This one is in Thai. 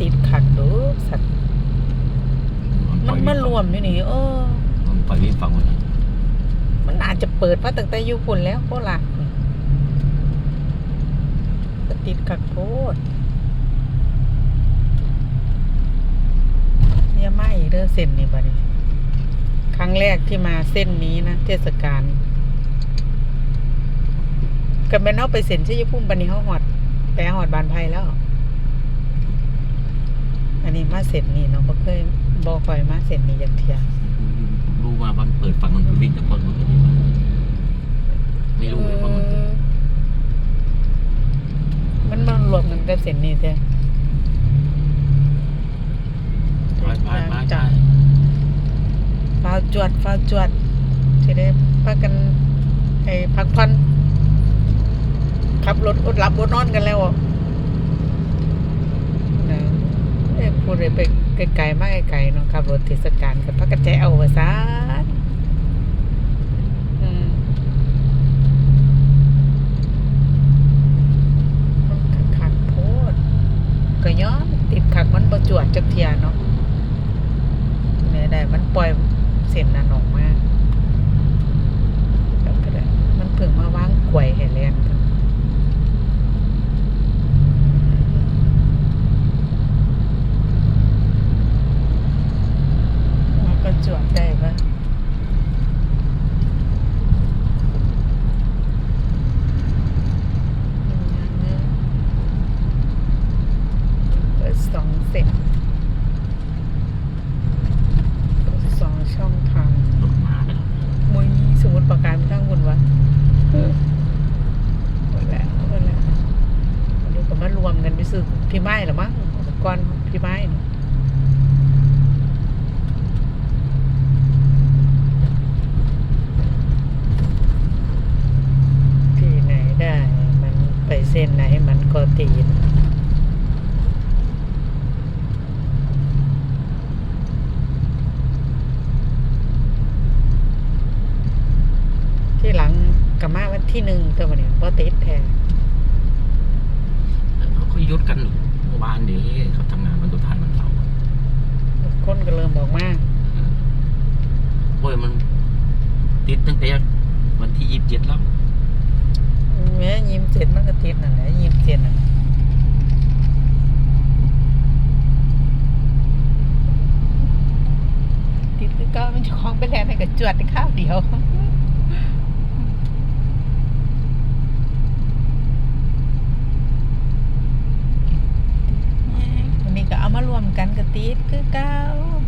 ติดขัดดูสัตว์มันมารวมอยู่นี่เออมันปล่อยวิ่งฝั่งหมดนะมันอาจจะเปิดมาตั้งแต่อยู่พุ่นแล้วโคราชนี่ก็ติดขัดโพดอย่ามาอีกเด้อเส้นนี้บัดนี้ครั้งแรกที่มาเส้นนี้นะเทศกาลก็แม่นเอาไปเส้นชัยภูมิบัดนี้เฮาฮอด แต่ฮอดบานไผแล้ว อันนี้มาเส้นนี้เนาะบ่เคยบ่ค่อยมาเส้นนี้จักเที่ยรู้ว่ามันเปิดฝั่งมันวิ่งแต่คนมันก็วิ่งไม่รู้เลยว่ามันเออมันมารวมกันกับเส้นนี้แท้ไปไปไปจ้ะฟ้าวจวดฟ้าวจวดสิได้พากันไอ้พักผ่อนขับรถอดหลับอดนอนกันแล้วอะนะเอ้ยพูดเลย ไกลๆมากไกลๆน้องขับรถเทศกาลกับพักกันใจเอาวะซะขันขักๆโพดก็ย้อนติดขักมันประจวดจักเทียเนาะเนี่ยได้มันปล่อยเส้นนั้นออกมากล้วก็ได้มันเพิ่งมาวางกล้วยให้เล่นกันมันก็จวดได้ปะเปิดสองเส้น สองช่องทาง รถมาไปแล้ว มวยสมมติประการไม่ตั้งบุญวะเออหมดแล้วหมดแล้วเดี๋ยวก็มารวมกันไปซื้อ พี่ไม้หรือมั้งกรณ์พี่ไม้ที่ไหนได้ มันไปเส้นไหนมันก็ตีนที่หลังกับมาวันที่หนึ่งตัววันนี้เพราะติดแทน ก็ยศกันเมื่อวานนี้เขาทำงานวันสุดท้ายวันเสาร์คนก็เริ่มบอกมาโอ้ยมันติดตั้งแต่วันที่ยี่สิบเจ็ดแล้วแม้ยิ้มเจ็ดมันก็ติดนั่นแหละยิ้มเจ็ดน่ะติดคือเก็มันจะคล้องไปแล้วในกับจวดในข้าวเดียว วั